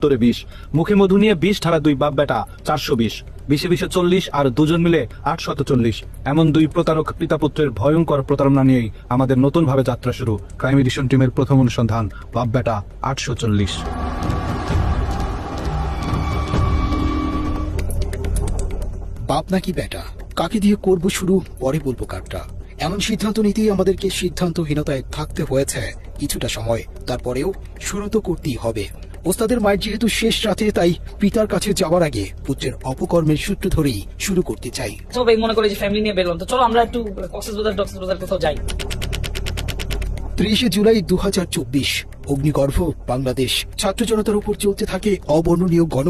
উত্তরে বিশ। মুখে মধু নিয়ে বিশ ঠারা দুই, বাপ বেটা চারশো বিশ। বিশে বিশে চল্লিশ, আর দুজন মিলে আটশত চল্লিশ। এমন দুই প্রতারক পিতাপুত্রের ভয়ঙ্কর প্রতারণা নিয়েই আমাদের নতুন ভাবে যাত্রা শুরু। ক্রাইম এডিশন টিমের প্রথম অনুসন্ধান, বাপ বেটা আটশো চল্লিশ। বাপ নাকি বেটা? কাকে দিয়ে করব শুরু? পরে বলব কারটা এমন সিদ্ধান্ত নিতেই আমাদেরকে সিদ্ধান্তহীনতায় থাকতে হয়েছে কিছুটা সময়। তারপরেও শুরু তো করতেই হবে। ওস্তাদের মায়ের যেহেতু শেষ রাতে তাই পিতার কাছে যাওয়ার আগে পুত্রের অপকর্মের সূত্র ধরেই শুরু করতে চাই। সবাই মনে করে যে ফ্যামিলি নিয়ে বেরোলাম। তো চলো আমরা একটু কক্সবাজার টক্সবাজার কোথাও যাই। ত্রিশে জুলাই দু হাজার চব্বিশ অগ্নিগর্ভ বাংলাদেশ। ছাত্র জনতার উপর চলতে থাকে অবর্ণনীয় গণ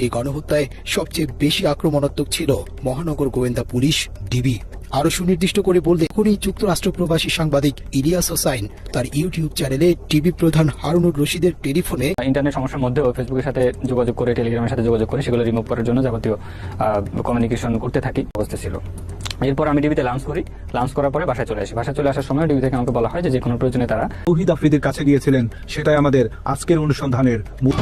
সেই গণহত্যায় সবচেয়ে বেশি আক্রমণাত্মক ছিল মহানগর গোয়েন্দা পুলিশ ডিবি। আরও সুনির্দিষ্ট করে বললে এখনই যুক্তরাষ্ট্র প্রবাসী সাংবাদিক ইলিয়াস হোসাইন তার ইউটিউব চ্যানেলে টিভি প্রধান হারুনুর রশিদের টেলিফোনে ইন্টারনেট সমস্যার মধ্যেও ফেসবুকের সাথে যোগাযোগ করে টেলিগ্রামের সাথে যোগাযোগ করে সেগুলো রিমুভ করার জন্য যাবতীয় কমিউনিকেশন করতে থাকি অবস্থা ছিল। এরপর আমি ডিবিতে লাঞ্চ করি। লাঞ্চ করার পরে বাসায় চলে আসি। বাসায় চলে আসার সময় ডিবি থেকে আমাকে বলা হয় যে যে কোনো প্রয়োজনে তারা তৌহিদ আফ্রিদির কাছে গিয়েছিলেন সেটাই আমাদের আজকের অনুসন্ধানের মূল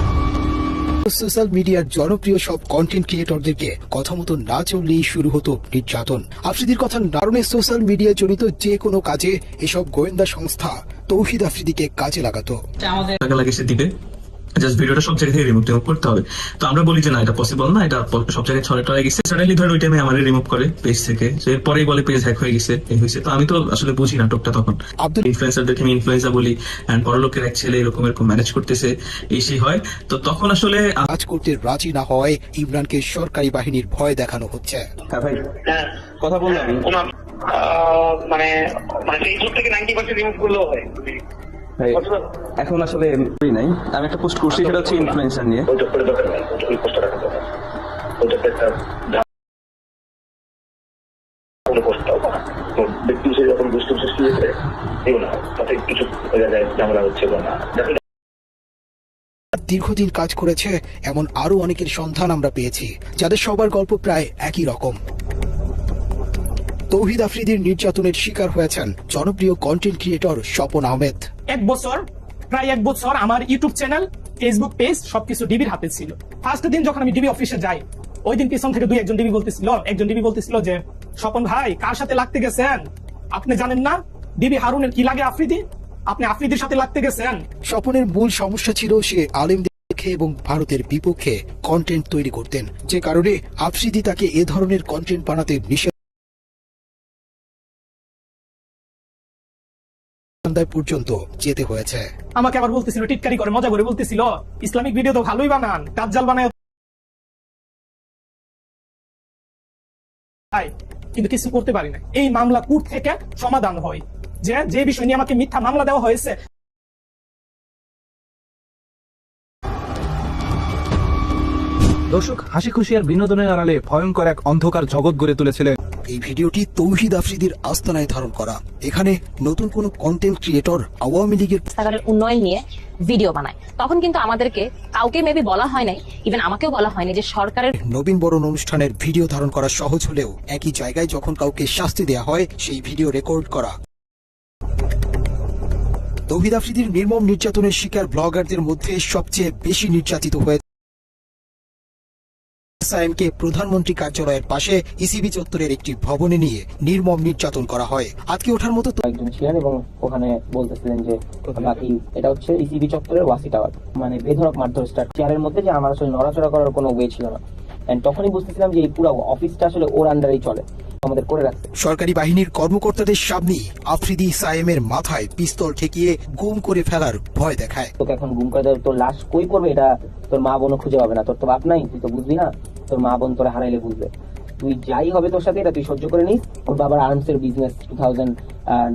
সোশ্যাল মিডিয়ার জনপ্রিয় সব কন্টেন্ট ক্রিয়েটরদেরকে কথা মতো না চললেই শুরু হতো নির্যাতন। আফ্রিদির কথা নারণে সোশ্যাল মিডিয়া জড়িত যে কোনো কাজে এসব গোয়েন্দা সংস্থা তৌহিদ আফ্রিদিকে কাজে লাগাতো। দিবে জাস্ট ভিডিওটা সব জায়গা থেকে রিমুভ টিমুভ করতে হবে। তো আমরা বলি যে না এটা পসিবল না এটা সব জায়গায় ছড়ে টড়ে গেছে। সাডেনলি ধর ওই টাইমে আমার রিমুভ করে পেজ থেকে। তো এরপরেই বলে পেজ হ্যাক হয়ে গেছে এই হয়েছে। তো আমি তো আসলে বুঝি নাটকটা তখন। আব্দুল ইনফ্লুয়েন্সারদেরকে আমি ইনফ্লুয়েন্সার বলি অ্যান্ড বড় লোকের এক ছেলে এরকম এরকম ম্যানেজ করতেছে এই সেই হয়। তো তখন আসলে কাজ করতে রাজি না হওয়ায় ইমরানকে সরকারি বাহিনীর ভয় দেখানো হচ্ছে। হ্যাঁ ভাই। হ্যাঁ। কথা বললাম। মানে মানে ফেসবুক থেকে নাইনটি পার্সেন্ট রিমুভ করলেও হয়। এখন আসলে নাই। আমি একটা পোস্ট করছি, সেটা হচ্ছে ইনফ্লুয়েন্সার নিয়ে। দীর্ঘদিন কাজ করেছে, এমন আরও অনেকের সন্ধান আমরা পেয়েছি, যাদের সবার গল্প প্রায় একই রকম। তৌহিদ আফ্রিদির নির্যাতনের শিকার হয়েছেন জনপ্রিয় কন্টেন্ট ক্রিয়েটর স্বপন আহমেদ। এক বছর প্রায় এক বছর আমার ইউটিউব চ্যানেল ফেসবুক পেজ সবকিছু ডিবির হাতে ছিল। ফার্স্ট দিন যখন আমি ডিবি অফিসে যাই ওই দিন পিছন থেকে দুই একজন ডিবি বলতেছিল একজন ডিবি বলতেছিল যে স্বপন ভাই কার সাথে লাগতে গেছেন? আপনি জানেন না? ডিবি হারুনের কি লাগে আফ্রিদি? আপনি আফ্রিদির সাথে লাগতে গেছেন? স্বপনের মূল সমস্যা ছিল সে আলেমদের পক্ষে এবং ভারতের বিপক্ষে কন্টেন্ট তৈরি করতেন। যে কারণে আফ্রিদি তাকে এ ধরনের কন্টেন্ট বানাতে নিষেধ পর্যন্ত যেতে হয়েছে। আমাকে আবার বলতেছিল টিটকারি করে মজা করে বলতেছিল ইসলামিক ভিডিও তো ভালোই বানান দাজ্জাল বানায় কিন্তু কিছু করতে পারি না। এই মামলা কোর্ট থেকে সমাধান হয়। যে যে বিষয় নিয়ে আমাকে মিথ্যা মামলা দেওয়া হয়েছে। দর্শক হাসি খুশি আর বিনোদনের আড়ালে ভয়ঙ্কর এক অন্ধকার জগৎ গড়ে তুলেছিলেন এই ভিডিওটি তৌহিদ আফ্রিদির আস্তানায় ধারণ করা। এখানে নতুন কোনো কন্টেন্ট ক্রিয়েটর আওয়ামী লীগের রাস্তাঘাটের উন্নয়ন নিয়ে ভিডিও বানায়। তখন কিন্তু আমাদেরকে কাউকে মেবি বলা হয় নাই ইভেন আমাকেও বলা হয়নি যে সরকারের নবীন বরণ অনুষ্ঠানের ভিডিও ধারণ করা সহজ হলেও একই জায়গায় যখন কাউকে শাস্তি দেয়া হয় সেই ভিডিও রেকর্ড করা। তৌহিদ আফ্রিদির নির্মম নির্যাতনের শিকার ব্লগারদের মধ্যে সবচেয়ে বেশি নির্যাতিত হয়ে সায়েমকে প্রধানমন্ত্রী কার্যালয়ের পাশে ইসিবি চত্বরের একটি ভবনে নিয়ে নির্মম নির্যাতন করা হয়। আজকে ওঠার মতো তো একজন ছিলেন এবং ওখানে বলতেছিলেন যে বাকি এটা হচ্ছে ইসিবি চত্বরের ওয়াসি টাওয়ার মানে বেধরক মারধর স্টার্ট চেয়ারের মধ্যে যে আমার আসলে নড়াচড়া করার কোনো ওয়ে ছিল না। এন্ড তখনই বুঝতেছিলাম যে এই পুরো অফিসটা আসলে ওর আন্ডারেই চলে আমাদের করে রাখছে সরকারি বাহিনীর কর্মকর্তাদের সামনেই আফ্রিদি সায়েমের মাথায় পিস্তল ঠেকিয়ে গুম করে ফেলার ভয় দেখায়। তোকে এখন গুম করে দেবে তোর লাশ কই করবে এটা তোর মা বোনও খুঁজে পাবে না। তোর তো বাপ নাই তুই তো বুঝবি না। তোর মা বোন তোরা হারাইলে বুঝবে। তুই যাই হবে তোর সাথে এটা তুই সহ্য করে নিস। ওর বাবার আর্মস এর business two thousand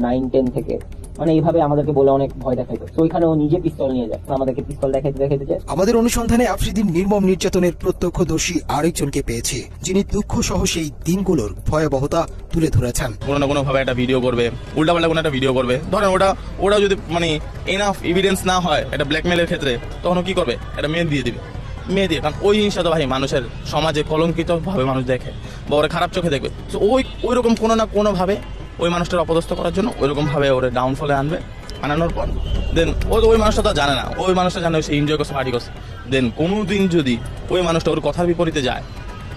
nine ten থেকে। মানে এইভাবে আমাদেরকে বলে অনেক ভয় দেখাইতো। তো ওইখানে ও নিজে পিস্তল নিয়ে যায়। আমাদেরকে পিস্তল দেখাইতে দেখাইতে যায়। আমাদের অনুসন্ধানে আফ্রিদির নির্মম নির্যাতনের প্রত্যক্ষদর্শী আরেকজনকে পেয়েছি যিনি দুঃখ সহ সেই দিনগুলোর ভয়াবহতা তুলে ধরেছেন। কোনো না কোনো ভাবে একটা ভিডিও করবে উল্টাপাল্টা কোনো একটা ভিডিও করবে। ধরেন ওটা ওটা যদি মানে এনাফ এভিডেন্স না হয় একটা ব্ল্যাকমেলের ক্ষেত্রে তখন কি করবে? একটা মেয়ে দিয়ে দিবে। মেয়ে দিয়ে। কারণ ওই জিনিসটা তো ভাই মানুষের সমাজে কলঙ্কিত ভাবে মানুষ দেখে বা ওরা খারাপ চোখে দেখবে। তো ওই ওই রকম কোনো না কোনোভাবে ওই মানুষটার অপদস্থ করার জন্য ওই রকমভাবে ওরা ডাউনফলে আনবে, আনানোর পর। দেন ও, ওই মানুষটা তো জানে না। ওই মানুষটা জানে সে এনজয় করছে পার্টি করছে। দেন কোনো দিন যদি ওই মানুষটা ওর কথার বিপরীতে যায়,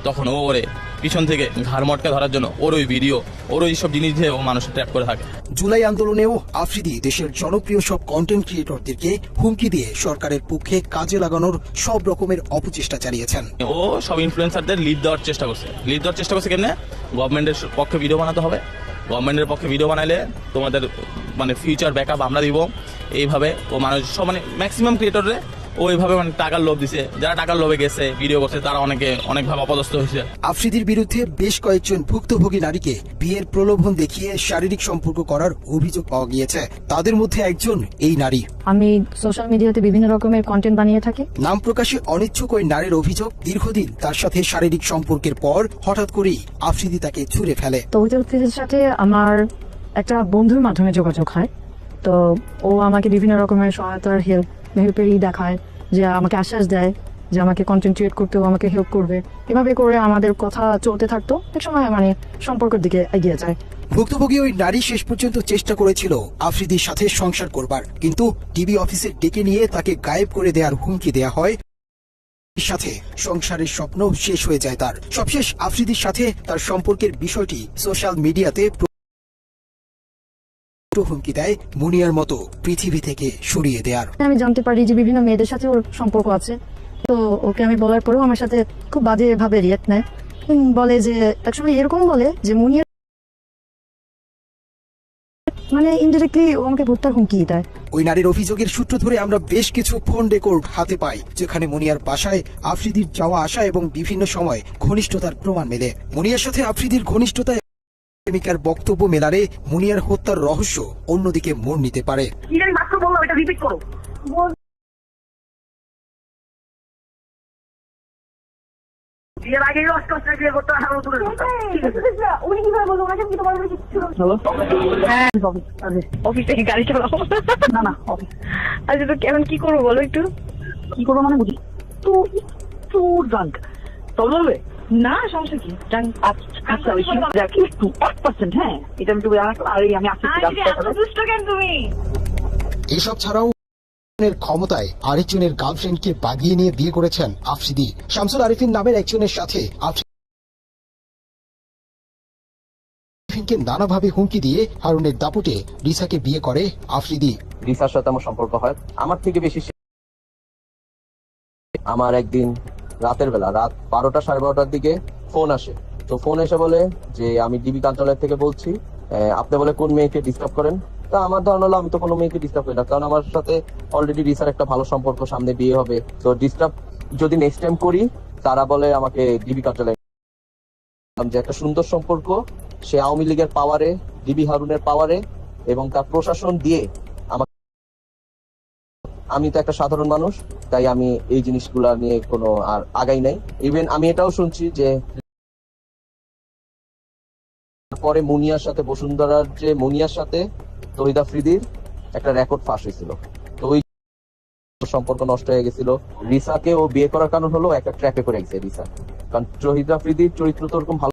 তখন ও ওরে পিছন থেকে ঘাড় মটকা ধরার জন্য ওর ওই ভিডিও ওর ওই সব জিনিস দিয়ে ও মানুষের ট্র্যাপ করে থাকে। জুলাই আন্দোলনেও আফ্রিদি দেশের জনপ্রিয় সব কন্টেন্ট ক্রিয়েটরদেরকে হুমকি দিয়ে সরকারের পক্ষে কাজে লাগানোর সব রকমের অপচেষ্টা চালিয়েছেন। ও সব ইনফ্লুয়েন্সারদের লিড দেওয়ার চেষ্টা করছে। লিড দেওয়ার চেষ্টা করছে কেমনে? গভর্নমেন্টের পক্ষে ভিডিও বানাতে হবে। গভর্নমেন্টের পক্ষে ভিডিও বানাইলে তোমাদের মানে ফিউচার ব্যাকআপ আমরা দিব। এইভাবে ও মানুষ সব মানে ম্যাক্সিমাম ক্রিয়েটররে ও এইভাবে মানে টাকার লোভ দিছে। যারা টাকার লোভে গেছে ভিডিও করছে তারা অনেকে অনেকভাবে অপদস্থ হয়েছে। আফ্রিদির বিরুদ্ধে বেশ কয়েকজন ভুক্তভোগী নারীকে বিয়ের প্রলোভন দেখিয়ে শারীরিক সম্পর্ক করার অভিযোগ পাওয়া গিয়েছে। তাদের মধ্যে একজন এই নারী। আমি সোশ্যাল মিডিয়াতে বিভিন্ন রকমের কন্টেন্ট বানিয়ে থাকি। নাম প্রকাশে অনিচ্ছুক ওই নারীর অভিযোগ দীর্ঘদিন তার সাথে শারীরিক সম্পর্কের পর হঠাৎ করেই আফ্রিদি তাকে ছুঁড়ে ফেলে। তৌহিদের সাথে আমার একটা বন্ধুর মাধ্যমে যোগাযোগ হয়। তো ও আমাকে বিভিন্ন রকমের সহায়তার হেল্প হেল্পেরই দেখায় যে আমাকে আশ্বাস দেয়, যে আমাকে কন্টেন্ট করতে আমাকে হেল্প করবে। এভাবে করে আমাদের কথা চলতে থাকতো, এক সময় মানে সম্পর্কের দিকে এগিয়ে যায়। ভুক্তভোগী ওই নারী শেষ পর্যন্ত চেষ্টা করেছিল আফ্রিদির সাথে সংসার করবার, কিন্তু ডিবি অফিসে ডেকে নিয়ে তাকে গায়েব করে দেওয়ার হুমকি দেয়া হয়। সাথে সংসারের স্বপ্ন শেষ হয়ে যায় তার। সবশেষ আফ্রিদির সাথে তার সম্পর্কের বিষয়টি সোশ্যাল মিডিয়াতে প্র- হুমকি দেয় মুনিয়ার মতো পৃথিবী থেকে সরিয়ে দেয়ার। আমি জানতে পারি যে বিভিন্ন মেয়েদের সাথে ওর সম্পর্ক আছে। তো ওকে আমি বলার পরেও আমার সাথে খুব বাজে ভাবে রিয়েক্ট নেয় বলে যে একসময় এরকম বলে যে মুনিয়া মানে ইনডিরেক্টলি ও আমাকে ভোটটার হুমকি দেয়। ওই নারীর অভিযোগের সূত্র ধরে আমরা বেশ কিছু ফোন রেকর্ড হাতে পাই যেখানে মুনিয়ার বাসায় আফ্রিদির যাওয়া আসা এবং বিভিন্ন সময় ঘনিষ্ঠতার প্রমাণ মেলে। মুনিয়ার সাথে আফ্রিদির ঘনিষ্ঠতায় প্রেমিকার বক্তব্য মেলারে মুনিয়ার হত্যার রহস্য অন্যদিকে মোড় নিতে পারে। কি মাত্র বললাম এটা রিপিট করো। বিয়ের আগে অষ্ট অষ্ট বিয়ে করতে আর দূরে উনি কীভাবে বলব? ওনাকে কি তোমার হ্যাঁ অফিস থেকে গাড়ি চালাও? না না অফিস। আচ্ছা তো এখন কি করব বলো একটু? কি করব মানে বুঝি? তো একটু ড্রাঙ্ক তবে বলবে? না সমস্যা কি? আচ্ছা ওই যাক একটু এক পার্সেন্ট হ্যাঁ? এটা আমি একটু আর আমি আসছি দুষ্ট কেন তুমি? এসব ছাড়াও ক্ষমতায় আরেকজনের গার্লফ্রেন্ডকে বাগিয়ে নিয়ে বিয়ে করেছেন আফ্রিদি। শামসুল আরিফিন নামের একজনের সাথে আফ্রিদিকে নানাভাবে হুমকি দিয়ে হারুনের দাপুটে রিসাকে বিয়ে করে আফ্রিদি। রিসার সাথে আমার সম্পর্ক হয়। আমার থেকে বেশি আমার একদিন রাতের বেলা, রাত বারোটা সাড়ে বারোটার দিকে ফোন আসে। তো ফোন এসে বলে যে, আমি ডিবি কার্যালয় থেকে বলছি আপনি বলে কোন মেয়েকে ডিস্টার্ব করেন? তা আমার ধারণা হলো, আমি তো কোনো মেয়েকে ডিস্টার্ব করি না, কারণ আমার সাথে অলরেডি রিসার একটা ভালো সম্পর্ক, সামনে বিয়ে হবে। তো ডিস্টার্ব যদি নেক্সট টাইম করি, তারা বলে আমাকে ডিবি কার্যালয়ে যে একটা সুন্দর সম্পর্ক, সে আওয়ামী লীগের পাওয়ারে ডিবি হারুনের পাওয়ারে এবং তার প্রশাসন দিয়ে আমি তো একটা সাধারণ মানুষ, তাই আমি এই জিনিসগুলা নিয়ে কোনো আর আগাই নাই। ইভেন আমি এটাও শুনছি যে পরে মুনিয়ার সাথে, বসুন্ধরার যে মুনিয়ার সাথে তহিদ আফ্রিদির একটা রেকর্ড ফাঁস হয়েছিল। তো ওই সম্পর্ক নষ্ট হয়ে গেছিল। রিসাকে ও বিয়ে করার কারণ হলো একটা ট্র্যাপে করে গেছে রিসা। কারণ তহিদ আফ্রিদির চরিত্র তো ওরকম ভালো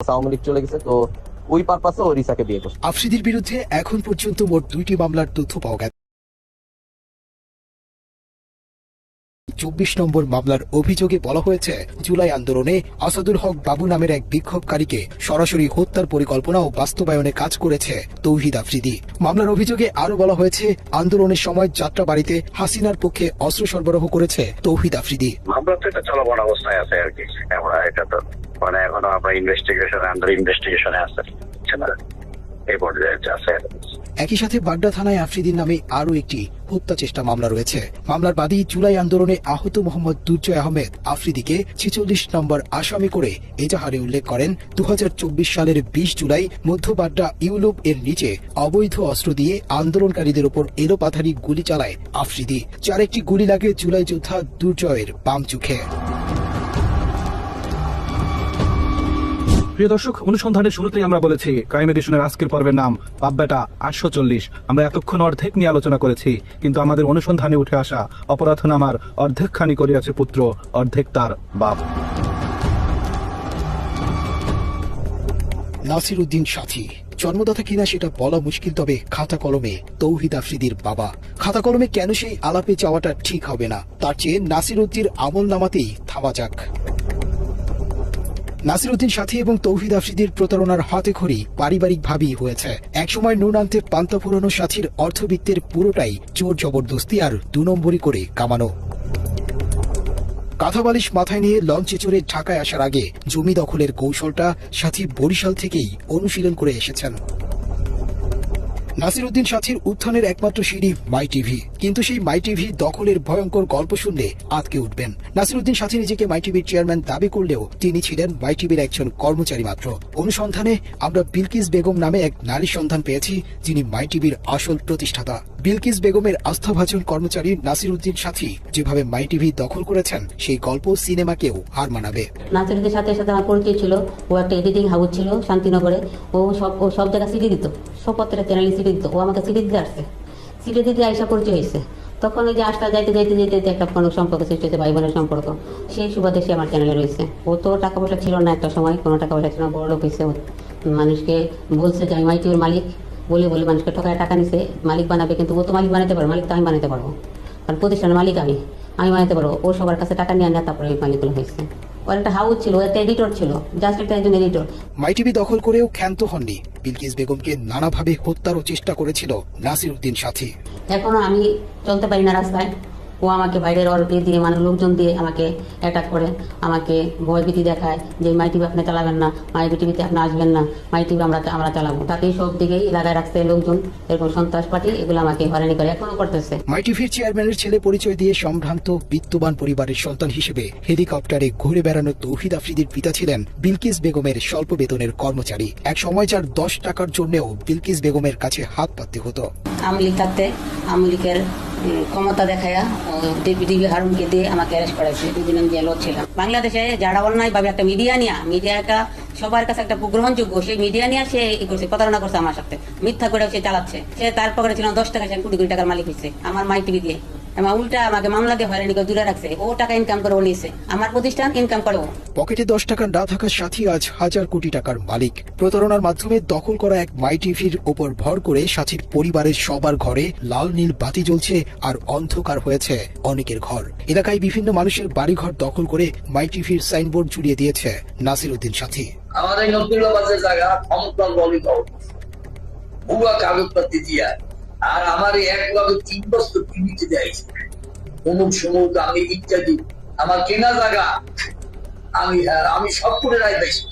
আওয়ামী লীগ চলে গেছে, তো ওই পারপাসে ও রিসাকে বিয়ে করছে আফ্রিদির বিরুদ্ধে এখন পর্যন্ত মোট দুইটি মামলার তথ্য পাওয়া গেছে। চব্বিশ নম্বর মামলার অভিযোগে বলা হয়েছে জুলাই আন্দোলনে আসাদুল হক বাবু নামের এক বিক্ষোভকারীকে সরাসরি হত্যার পরিকল্পনা ও বাস্তবায়নে কাজ করেছে তৌহিদ আফ্রিদি। মামলার অভিযোগে আরও বলা হয়েছে আন্দোলনের সময় যাত্রা বাড়িতে হাসিনার পক্ষে অস্ত্র সরবরাহ করেছে তৌহিদ আফ্রিদি। মামলা তো এটা চলমান অবস্থায় আছে আর কি। আমরা এটা তো মানে এখনও আমরা ইনভেস্টিগেশন আন্ডার ইনভেস্টিগেশনে আছে? এই পর্যায়ে আছে একই সাথে থানায় আফ্রিদির নামে আরও একটি হত্যা চেষ্টা মামলা রয়েছে। মামলার বাদী জুলাই আন্দোলনে আহত মোহাম্মদ দুর্জয় আহমেদ আফ্রিদিকে নম্বর আসামি করে এজাহারে উল্লেখ করেন দু হাজার চব্বিশ সালের বিশ জুলাই মধ্য বাড্ডা ইউলুপ এর নিচে অবৈধ অস্ত্র দিয়ে আন্দোলনকারীদের উপর এলোপাথারি গুলি চালায় আফ্রিদি, যার একটি গুলি লাগে জুলাই যোদ্ধা দুর্জয়ের বাম চোখে। প্রিয় দর্শক, অনুসন্ধানের শুরুতেই আমরা বলেছি, ক্রাইম এডিশনের আজকের পর্বের নাম বাব্বেটা আটশো চল্লিশ। আমরা এতক্ষণ অর্ধেক নিয়ে আলোচনা করেছি, কিন্তু আমাদের অনুসন্ধানে উঠে আসা অপরাধ নামার অর্ধেকখানি করিয়াছে পুত্র, অর্ধেক তার বাপ। নাসির উদ্দিন সাথী, জন্মদাতা কিনা সেটা বলা মুশকিল, তবে খাতা কলমে তৌহিদ আফ্রিদির বাবা। খাতা কলমে কেন সেই আলাপে যাওয়াটা ঠিক হবে না? তার চেয়ে নাসির উদ্দির আমল নামাতেই থামা যাক। নাসিরুদ্দিন সাথী এবং তৌহিদ আফ্রিদির প্রতারণার হাতে খড়ি পারিবারিকভাবেই হয়েছে। একসময় নুন আনতে পান্তা পুরনো সাথীর অর্থবিত্তের পুরোটাই চোর জবরদস্তি আর দু নম্বরই করে কামানো। কাঁথাবালিশ মাথায় নিয়ে লঞ্চে চড়ে ঢাকায় আসার আগে জমি দখলের কৌশলটা সাথী বরিশাল থেকেই অনুশীলন করে এসেছেন। নাসিরুদ্দিন সাথীর উত্থানের একমাত্র সিঁড়ি মাই টিভি। কিন্তু সেই মাই টিভি দখলের ভয়ঙ্কর গল্প শুনলে আতকে উঠবেন। নাসিরুদ্দিন সাথী নিজেকে মাই টিভির চেয়ারম্যান দাবি করলেও তিনি ছিলেন মাই টিভির একজন কর্মচারী মাত্র। অনুসন্ধানে আমরা বিলকিস বেগম নামে এক নারী সন্ধান পেয়েছি, যিনি মাই টিভির আসল প্রতিষ্ঠাতা। বিলকিস বেগমের আস্থাভাজন কর্মচারী নাসির উদ্দিন সাথী যেভাবে মাই টিভি দখল করেছেন, সেই গল্প সিনেমাকেও হার মানাবে। নাচেরদের সাথে সাথে আমার পরিচয় ছিল, ও একটা এডিটিং হাউস ছিল শান্তিনগরে। ও সব ও সব জায়গায় সিডি দিত, সব প্রত্যেকটা চ্যানেলে সিডি দিত। ও আমাকে সিডি দিতে আসছে। সিডি দিতে আইসা পরিচয় হয়েছে। তখন ওই যে আসটা যাইতে যাইতে যেতে যেতে একটা কোনো সম্পর্ক সৃষ্টি হয়েছে ভাই বোনের সম্পর্ক। সেই সুবাদে সে আমার চ্যানেলে রয়েছে। ও তো টাকা পয়সা ছিল না একটা সময়, কোনো টাকা পয়সা ছিল না, বড় লোক হয়েছে মানুষকে বলছে যে, আমি মাইটিউর মালিক। বলে বলে মানুষকে ঠকায় টাকা নিছে মালিক বানাবে কিন্তু ও তো মালিক বানাতে পারব মালিক তো আমি বানাতে পারব। কারণ প্রতিষ্ঠানের মালিক আমি আমি বানাতে পারব। ও সবার কাছে টাকা নিয়ে নেয় তারপরে মালিকগুলো হয়েছে। ওর একটা হাউস ছিল একটা এডিটর ছিল জাস্ট একটা একজন এডিটর মাইটিভি দখল করেও ক্ষান্ত হননি। বিলকিস বেগমকে নানাভাবে হত্যারও চেষ্টা করেছিল নাসির উদ্দিন সাথী। এখনও আমি চলতে পারি না রাস্তায়। ও আমাকে বাইরের অর্ডার দিয়ে মানে লোকজন দিয়ে আমাকে অ্যাটাক করে। আমাকে ভয়ভীতি দেখায় যে, মাই টিভি আপনি চালাবেন না, মাই টিভিতে আপনি আসবেন না, মাই টিভি আমরা আমরা চালাবো। তাতেই সব দিকেই লাগায় রাখছে লোকজন, এরকম সন্ত্রাস পার্টি, এগুলো আমাকে হয়রানি করে, এখনও করতেছে। মাই টিভির চেয়ারম্যানের ছেলে পরিচয় দিয়ে সম্ভ্রান্ত, বিত্তবান পরিবারের সন্তান হিসেবে হেলিকপ্টারে ঘুরে বেড়ানো তৌহিদ আফ্রিদির পিতা ছিলেন বিলকিস বেগমের স্বল্প বেতনের কর্মচারী। এক সময় যার দশ টাকার জন্যও বিলকিস বেগমের কাছে হাত পাততে হতো। আমলি থাকতে আমলিকের ক্ষমতা দেখায়া ডিবি হারুনকে দিয়ে আমাকে অ্যারেস্ট করেছে দুদিন আমি জেলও ছিলাম। বাংলাদেশে যারা বল নাই ভাবে একটা মিডিয়া নিয়ে মিডিয়া একটা সবার কাছে একটা গ্রহণযোগ্য, সেই মিডিয়া নিয়ে সে ই করছে, প্রতারণা করছে আমার সাথে। মিথ্যা করে সে চালাচ্ছে। সে তারপরে পকেটে ছিল দশ টাকা, সে কোটি কোটি টাকার মালিক হয়েছে আমার মাই টিভি দিয়ে। আমার উল্টা আমাকে মামলা দিয়ে হয়রানি করে দূরে রাখছে। ও টাকা ইনকাম করে ও নিয়েছে। আমার প্রতিষ্ঠান ইনকাম করে ও। পকেটে দশ টাকা না থাকার সাথী আজ হাজার কোটি টাকার মালিক। প্রতারণার মাধ্যমে দখল করা এক মাই টিভির ওপর ভর করে সাথীর পরিবারের সবার ঘরে লাল নীল বাতি জ্বলছে আর অন্ধকার হয়েছে অনেকের ঘর। এলাকায় বিভিন্ন মানুষের বাড়িঘর দখল করে মাই টিভির সাইনবোর্ড জুড়িয়ে দিয়েছে নাসির উদ্দিন সাথী। নব্বই জায়গা সমতল বলি ভুয়া কাগজপত্র দিয়া আর আমার এক লগে তিন বছর টিভিতে দেয়ছে অমুক সমুক আমি ইত্যাদি। আমার কেনা জায়গা আমি আমি সব করে রায় পাইছি।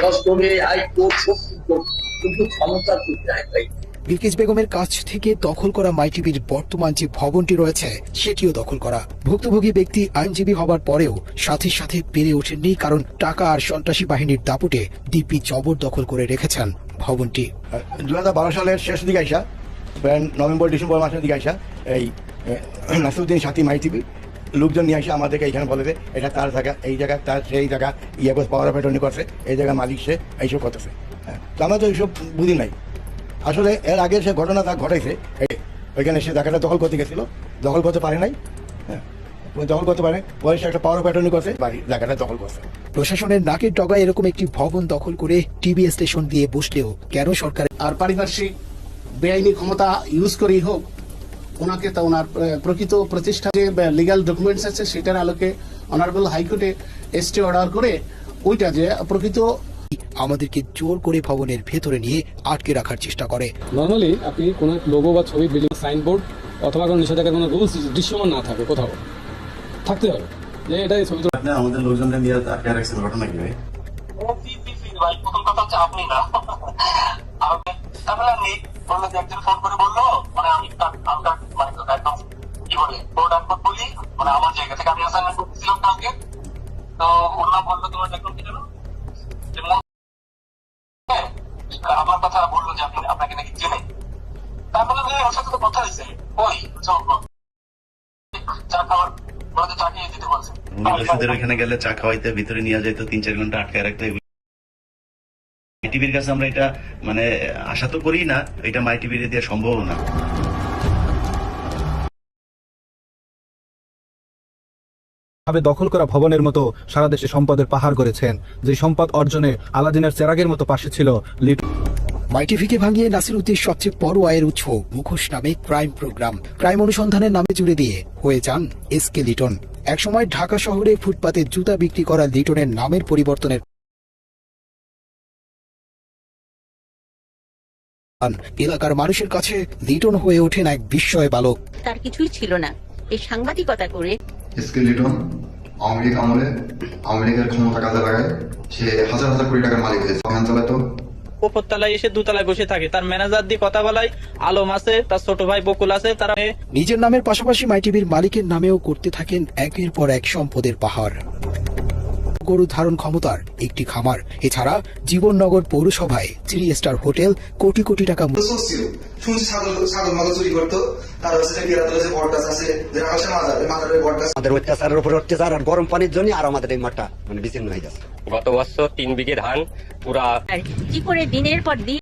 দশ হাইকোর্ট সুপ্রিম কোর্ট কিন্তু ক্ষমতা করতে রায় বিলকিস বেগমের কাছ থেকে দখল করা মাইটিভির বর্তমান যে ভবনটি রয়েছে সেটিও দখল করা। ভুক্তভোগী ব্যক্তি আইনজীবী হবার পরেও সাথে সাথে পেরে ওঠেননি কারণ টাকা আর সন্ত্রাসী বাহিনীর দাপুটে দিব্যি জবর দখল করে রেখেছেন ভবনটি। দু হাজার বারো সালের শেষ দিকে আইসা নভেম্বর ডিসেম্বর মাসের দিকে আসা এই নাসিরুদ্দিন সাথী মাই টিভি লোকজন নিয়ে আসে আমাদেরকে এইখানে বলে যে এটা তার জায়গা এই জায়গা তার সেই জায়গা ইয়ে করে পাওয়ার পেটনি করছে এই জায়গা মালিক সে এইসব করতেছে। হ্যাঁ তো আমরা তো এইসব বুঝি নাই। আসলে এর আগে সে ঘটনা তা ঘটাইছে এই ওইখানে সে জায়গাটা দখল করতে গেছিল দখল করতে পারে নাই। হ্যাঁ দখল করতে পারে পরে সে একটা পাওয়ার প্যাটার্নি করছে বাড়ি জায়গাটা দখল করছে। প্রশাসনের নাকের ডগায় এরকম একটি ভবন দখল করে টিভি স্টেশন দিয়ে বসলেও কেন সরকার আর পারিপার্শ্বিক বেআইনি ক্ষমতা ইউজ করেই হোক ওনাকে তা ওনার প্রকৃত প্রতিষ্ঠা যে লিগাল ডকুমেন্টস আছে সেটার আলোকে অনারেবল হাইকোর্টে এসটি অর্ডার করে ওইটা যে প্রকৃত আমাদেরকে জোর করে ভবনের ভেতরে নিয়ে আটকে রাখার চেষ্টা করে। নর্মালি আপনি কোনো লোগো বা ছবি বিল্ডিং সাইনবোর্ড অথবা কোনো নিষেধাজ্ঞার কোনো রুলস দৃশ্যমান না থাকে কোথাও। থাকতে হবে। যে এটা এই ছবি তো আমাদের লোকজনকে নিয়ে আটকে রাখছেন ঘটনা কি ভাই? ভাই প্রথম কথা হচ্ছে আপনি না। আপনি আপনি কথা বলল যে আপনি আপনাকে নাকি তারপরে ওর সাথে কথা হয়েছে চা খাওয়ার চা খেয়ে দিতে গেলে চা খাওয়াইতে, ভিতরে নিয়ে যেত তিন চার ঘণ্টা আটকায় রাখতে টিভির কাছে আমরা এটা মানে আশা তো করি না এটা মাই টিভির দিয়ে সম্ভব না। ভাবে দখল করা ভবনের মতো সারা দেশে সম্পদের পাহাড় করেছেন যে সম্পদ অর্জনে আলাদিনের চেরাগের মতো পাশে ছিল লিট মাই টিভিকে ভাঙিয়ে নাসির উদ্দিন সবচেয়ে বড় আয়ের উৎস মুখোশ নামে ক্রাইম প্রোগ্রাম। ক্রাইম অনুসন্ধানের নামে জুড়ে দিয়ে হয়ে যান এস কে লিটন। একসময় ঢাকা শহরে ফুটপাতে জুতা বিক্রি করা লিটনের নামের পরিবর্তনের এলাকার মানুষের কাছে লিটন হয়ে ওঠেন এক বিস্ময় বালক। তার কিছুই ছিল না। এই সাংবাদিকতা করে এসকে লিটন আওয়ামী লীগ আমলে আওয়ামী লীগের ক্ষমতা কাজে লাগায় সে হাজার হাজার কোটি টাকার মালিক হয়েছে। ভ্যান চালাতো উপরতলায় এসে দুতলায় বসে থাকে। তার ম্যানেজার দিয়ে কথা বলায় আলম আছে তার ছোট ভাই বকুল আছে তারা নিজের নামের পাশাপাশি মাইটিভির মালিকের নামেও করতে থাকেন একের পর এক সম্পদের পাহাড়। গরু ধারণ ক্ষমতার একটি খামার। এছাড়া জীবননগর পৌরসভায় three star hotel crore crore টাকা আমাদের অত্যাচারের উপর অত্যাচার আর গরম পানির জন্য আর আমাদের এই মাঠটা মানে বিচ্ছিন্ন হয়ে যাচ্ছে। গত বছর তিন বিঘে ধান পুরা কি করে দিনের পর দিন